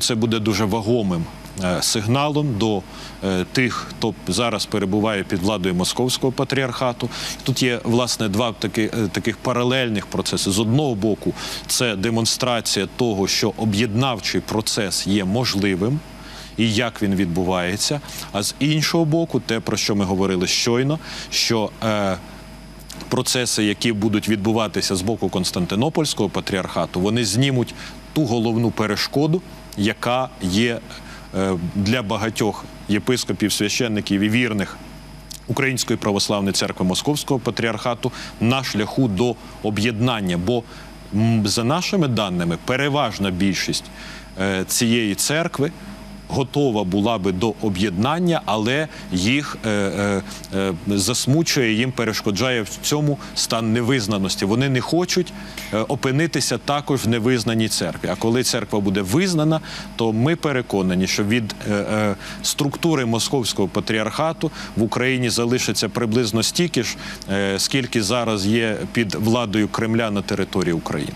Це буде дуже вагомим е, сигналом до е, тих, хто зараз перебуває під владою московського патріархату. Тут є власне два таки, е, таких паралельних процеси. З одного боку, це демонстрація того, що об'єднавчий процес є можливим. І як він відбувається, а з іншого боку, те про що ми говорили щойно, що е, процеси, які будуть відбуватися з боку Константинопольського патріархату, вони знімуть ту головну перешкоду, яка є е, для багатьох єпископів, священників і вірних Української православної церкви Московського патріархату на шляху до об'єднання. Бо за нашими даними, переважна більшість е, цієї церкви готова була би до об'єднання, але їх е, е, е, засмучує, їм перешкоджає в цьому стан невизнаності. Вони не хочуть е, опинитися також в невизнаній церкві. А коли церква буде визнана, то ми переконані, що від е, е, структури московського патріархату в Україні залишиться приблизно стільки ж, е, скільки зараз є під владою Кремля на території України.